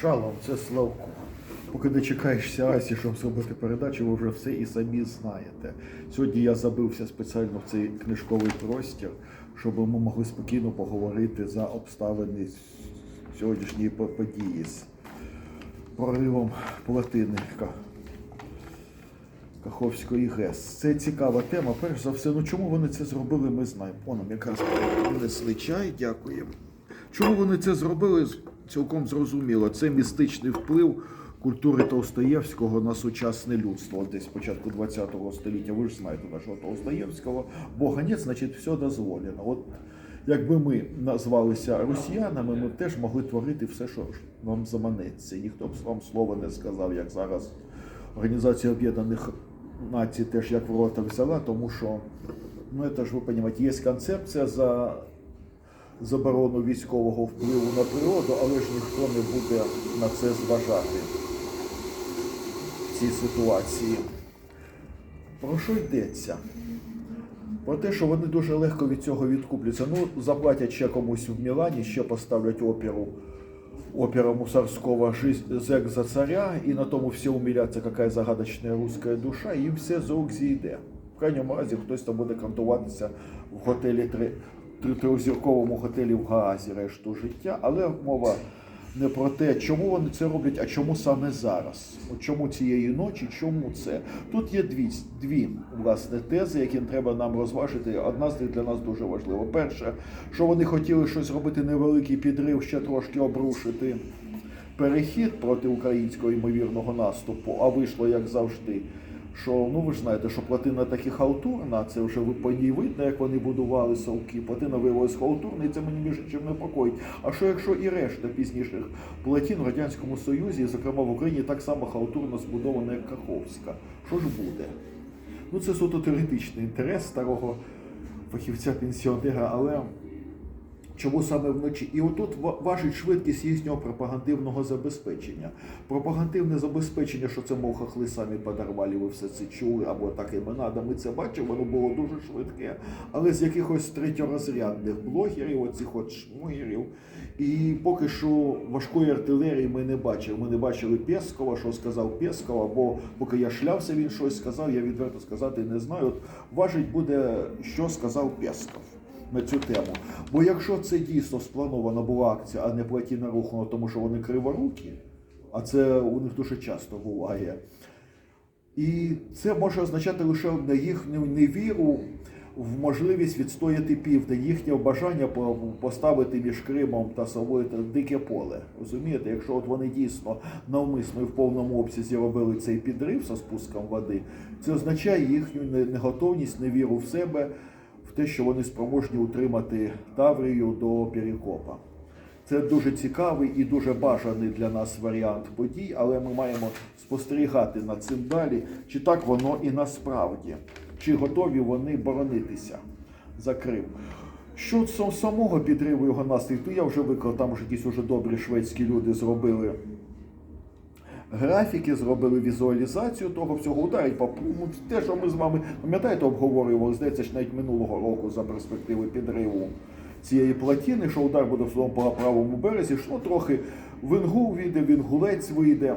Шалом, це Славко. Поки дочекаєшся Асі, щоб зробити передачу, ви вже все і самі знаєте. Сьогодні я забився спеціально в цей книжковий простір, щоб ми могли спокійно поговорити за обставини сьогоднішньої події з проривом плотини Каховської ГЕС. Це цікава тема. Перш за все, ну чому вони це зробили, ми знаємо. О, нам якраз принесли чай, дякуємо. Чому вони це зробили, цілком зрозуміло. Це містичний вплив культури Толстоєвського на сучасне людство. Десь початку ХХ століття. Ви ж знаєте нашого Толстоєвського. Боганець, значить, все дозволено. От якби ми назвалися росіянами, ми б теж могли творити все, що нам заманеться. Ніхто б вам слова не сказав, як зараз Організація Об'єднаних Націй теж як в рота взяла, тому що, ну це ж ви розумієте, є концепція за заборону військового впливу на природу, але ж ніхто не буде на це зважати в цій ситуації. Про що йдеться? Про те, що вони дуже легко від цього відкупляться. Ну, заплатять ще комусь в Мілані, ще поставлять оперу опера Мусорского «Жизнь зэк за царя», и на тому все умиляться, какая загадочная русская душа, і все з рук зійде. В крайньому разі хтось там буде кантуватися в готелі трьохзірковому готелі в Гаазі решту життя, але мова не про те, чому вони це роблять, а чому саме зараз. От чому цієї ночі, чому це? Тут є дві, дві власне тези, які треба нам розважити. Одна з них для нас дуже важлива. Перше, що вони хотіли щось робити невеликий підрив, ще трошки обрушити перехід проти українського ймовірного наступу, а вийшло як завжди. Що ну ви ж знаєте, що платина таки халтурна, це вже ви по ній видно, як вони будували совки. Платина виявилась халтурна, і це мені більше чим непокоїть. А що якщо і решта пізніших платін в радянському союзі, зокрема в Україні, так само халтурно збудована, як Каховська? Що ж буде? Ну це суто теоретичний інтерес старого фахівця-пенсіонера, але Чому саме вночі? І отут ва- важить швидкість їхнього пропагандивного забезпечення. Пропагандивне забезпечення, що це мов хахли самі подарвали, ви все це чули, або так і надо. Ми це бачимо, воно було дуже швидке. Але з якихось третьорозрядних блогерів, оцих от шмугерів. І поки що важкої артилерії ми не бачили. Ми не бачили Пескова, що сказав Песков, або поки я шлявся, він щось сказав, я відверто сказати не знаю. От важить буде, що сказав Песков на цю тему. Бо якщо це дійсно спланована була акція, а не платіна рухнула, тому що вони криворукі, а це у них дуже часто буває. І це може означати лише одне їхню невіру в можливість відстояти південь, їхнє бажання поставити між Кримом та Совою та дике поле. Розумієте, якщо от вони дійсно навмисно і в повному обсязі робили цей підрив со спуском води, це означає їхню неготовність, невіру в себе, те, що вони спроможні утримати Таврію до Перекопа. Це дуже цікавий і дуже бажаний для нас варіант подій, але ми маємо спостерігати над цим далі, чи так воно і насправді, чи готові вони боронитися за Крим. Що самого підриву його то я вже виклав, там вже якісь уже добрі шведські люди зробили графіки, зробили візуалізацію того всього, ударить по ну, те, що ми з вами пам'ятаєте, обговорювали, здається, ж навіть минулого року за перспективи підриву цієї платіни, що удар буде в своєму по правому березі, що трохи вингул вийде, вінгулець вийде.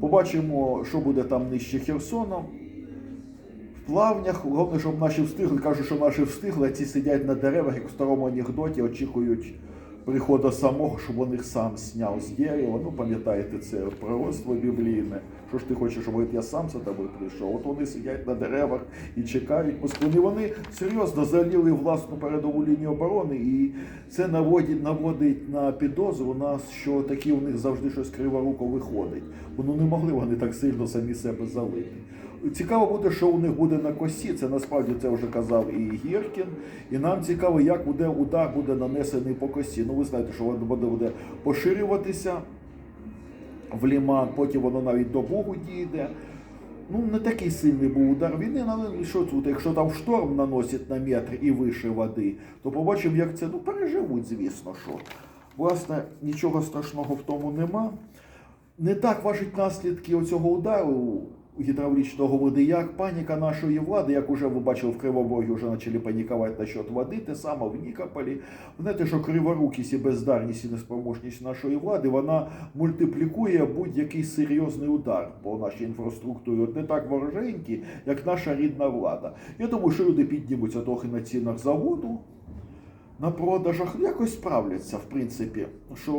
Побачимо, що буде там нижче Херсона. В плавнях, головне, щоб наші встигли, кажуть, що наші встигли, а ці сидять на деревах, як в старому анекдоті, очікують приходу самого, щоб він їх сам зняв з дерева. Ну, пам'ятаєте, це пророцтво біблійне. Що ж ти хочеш, щоб я сам за тобою прийшов? От вони сидять на деревах і чекають Москву. Вони серйозно заліли власну передову лінію оборони, і це наводить, наводить на підозру нас, що такі у них завжди щось криворуко виходить. Бо ну не могли вони так сильно самі себе залити. Цікаво буде, що у них буде на косі. Це насправді це вже казав і Гіркін. І нам цікаво, як буде удар буде нанесений по косі. Ну ви знаєте, що воно буде, буде поширюватися в ліман, потім воно навіть до Богу дійде. Ну, не такий сильний був удар війни, але що тут, якщо там шторм наносить на метр і вище води, то побачимо, як це ну, переживуть, звісно, що. Власне, нічого страшного в тому нема. Не так важить наслідки оцього удару гідравлічного водіяк, паніка нашої влади, як уже ви бачили в Кривоборгі, вже почали панікувати насчет води, те саме в Нікополі. Знаєте, що криворукість і бездарність і неспроможність нашої влади, вона мультиплікує будь-який серйозний удар по нашій інфраструктурі. От не так вороженькі, як наша рідна влада. Я думаю, що люди піднімуться трохи на цінах заводу. На продажах якось справляться, в принципі, що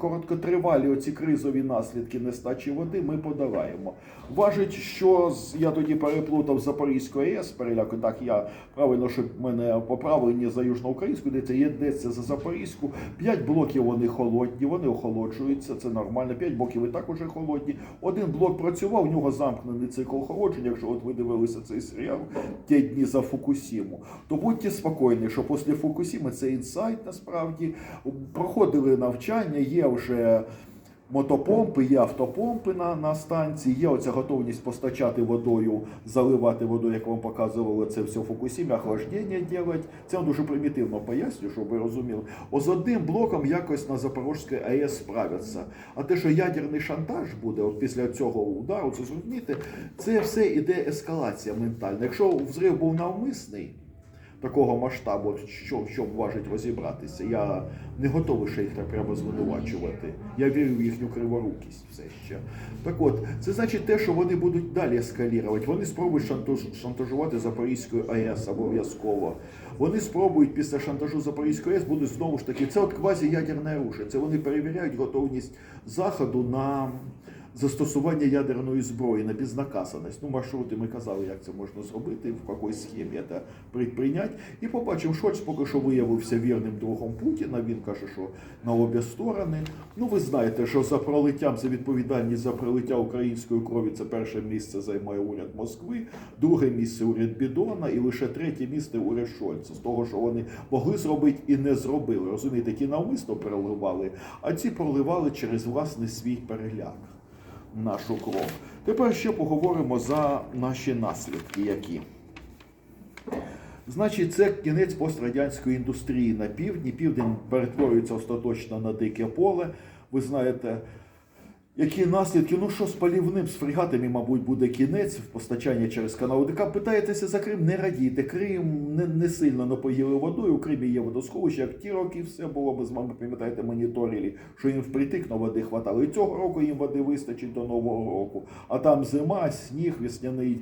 короткотривалі оці кризові наслідки нестачі води ми подолаємо. Важить, що я тоді переплутав Запорізьку АЕС, переляку, так я правильно, щоб мене поправлені за Южноукраїнську, де це йдеться за Запорізьку. П'ять блоків вони холодні, вони охолоджуються, це нормально. П'ять блоків і так уже холодні. Один блок працював, у нього замкнений цикл охолодження. Якщо от ви дивилися цей серіал ті дні за Фукусіму, то будьте спокійні, що після Фукусіми це інсайт насправді. Проходили навчання, є вже. Мотопомпи, є автопомпи на, на станції, є оця готовність постачати водою, заливати водою, як вам показували це все Фукусімі, охлаждення робити. Це я дуже примітивно поясню, щоб ви розуміли. О, з одним блоком якось на Запорізькій АЕС справляться. А те, що ядерний шантаж буде от після цього удару, це зрозумієте, це все іде ескалація ментальна. Якщо взрив був навмисний, такого масштабу, що, що важить розібратися. Я не готовий ще їх так прямо звинувачувати. Я вірю в їхню криворукість все ще. Так от, це значить те, що вони будуть далі ескалірувати. Вони спробують шантаж, шантажувати Запорізьку АЕС обов'язково. Вони спробують після шантажу Запорізької АЕС будуть знову ж таки. Це от квазіядерне оружие. Це вони перевіряють готовність Заходу на застосування ядерної зброї на безнаказаність. Ну, маршрути ми казали, як це можна зробити, в якій схемі це предпринять. І побачимо, Шольц поки що виявився вірним другом Путіна. Він каже, що на обі сторони. Ну, ви знаєте, що за пролиттям, за відповідальність за пролиття української крові це перше місце займає уряд Москви, друге місце уряд Бідона і лише третє місце уряд Шольца. З того, що вони могли зробити і не зробили. Розумієте, ті навмисно переливали, а ці проливали через власний свій переляк нашу кров. Тепер ще поговоримо за наші наслідки, які. Значить, це кінець пострадянської індустрії на півдні. Південь перетворюється остаточно на дике поле. Ви знаєте, які наслідки? Ну що з палівним, з фрегатами, мабуть, буде кінець в постачання через канал ДК. Питаєтеся за Крим, не радійте. Крим не, не сильно напоїли водою. У Кримі є водосховище, як ті роки все було. Ми з вами пам'ятаєте, моніторили, що їм впритик на води хватало. І цього року їм води вистачить до Нового року. А там зима, сніг, весняний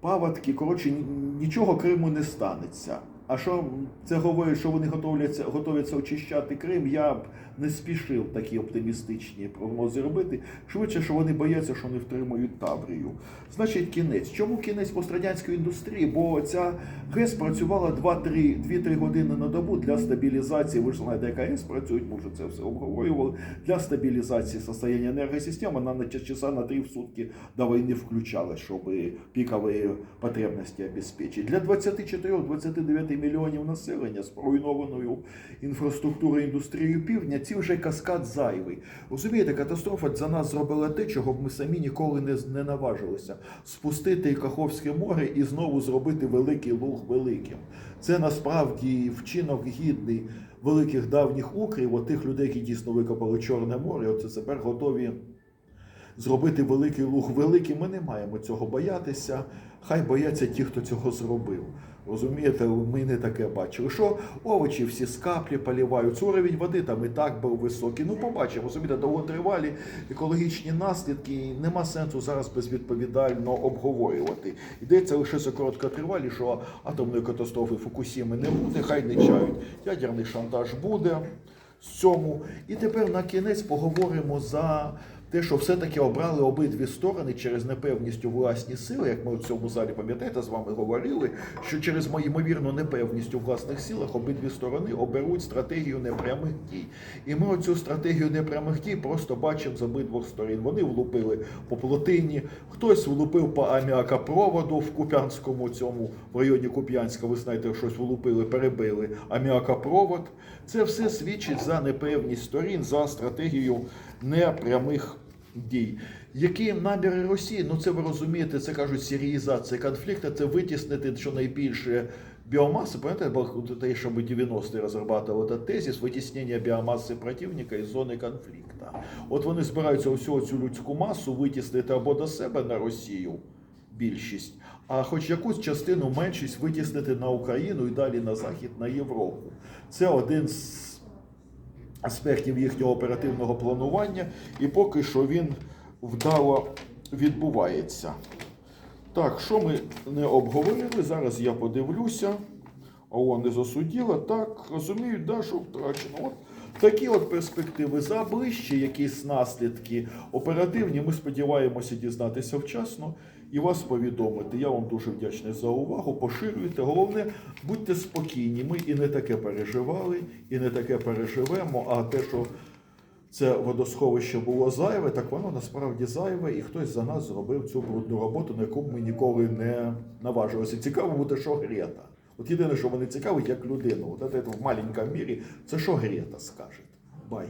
паводки. Коротше, нічого Криму не станеться. А що це говорить, що вони готовляться, готовляться очищати Крим? Я б не спішив такі оптимістичні прогнози робити. Швидше, що вони бояться, що не втримають Таврію. Значить, кінець. Чому кінець пострадянської індустрії? Бо ця ГЕС працювала 2-3 2-3 години на добу для стабілізації. Ви ж знаєте, яка ГЕС працює, ми вже це все обговорювали. Для стабілізації состояння енергосистеми вона на часа на 3 в сутки до війни включалась, щоб пікові потребності обезпечити. Для 24-29 мільйонів населення з поруйнованою інфраструктурою індустрією півдня ці вже каскад зайвий. Розумієте, катастрофа за нас зробила те, чого б ми самі ніколи не, не наважилися. Спустити Каховське море і знову зробити великий луг великим. Це насправді вчинок гідний великих давніх укрів, от тих людей, які дійсно викопали Чорне море, оце тепер готові зробити великий луг великим. Ми не маємо цього боятися. Хай бояться ті, хто цього зробив. Розумієте, ми не таке бачили. Що овочі всі з каплі полівають, уровень води там і так був високий. Ну, побачимо, розумієте, довготривалі екологічні наслідки. і Нема сенсу зараз безвідповідально обговорювати. Йдеться лише за короткотривалі, що атомної катастрофи Фукусіми не буде, хай не чають. Ядерний шантаж буде з цьому. І тепер на кінець поговоримо за те, що все-таки обрали обидві сторони через непевність у власні сили, як ми в цьому залі пам'ятаєте, з вами говорили, що через ймовірну непевність у власних силах обидві сторони оберуть стратегію непрямих дій. І ми оцю стратегію непрямих дій просто бачимо з обидвох сторін. Вони влупили по плотині, хтось влупив по аміакопроводу в Куп'янському цьому в районі Куп'янська. Ви знаєте, щось влупили, перебили аміакопровод. Це все свідчить за непевність сторін, за стратегію непрямих дій. Які наміри Росії? Ну це ви розумієте, це кажуть серіїзація конфлікту, це витіснити щонайбільше биомассы, понятно, вот это еще бы 90-е разрабатывал этот тезис витіснення біомаси противника із зони конфлікту. От вони збираються усю цю людську масу витіснити або до себе на Росію, більшість, а хоч якусь частину меншість витіснити на Україну і далі на Захід, на Європу. Це один з аспектів їхнього оперативного планування, і поки що він вдало відбувається. Так, що ми не обговорили? Зараз я подивлюся. ООН не засуділа. Так, розуміють, да, що втрачено. От такі от перспективи за ближче, якісь наслідки оперативні. Ми сподіваємося дізнатися вчасно і вас повідомити. Я вам дуже вдячний за увагу. Поширюйте. Головне, будьте спокійні. Ми і не таке переживали, і не таке переживемо. А те, що це водосховище було зайве, так воно насправді зайве, і хтось за нас зробив цю брудну роботу, на яку ми ніколи не наважилися. Цікаво буде, що Грета. От єдине, що мене цікавить як людину, от це в маленькому мірі, це що Грета скаже. Бай.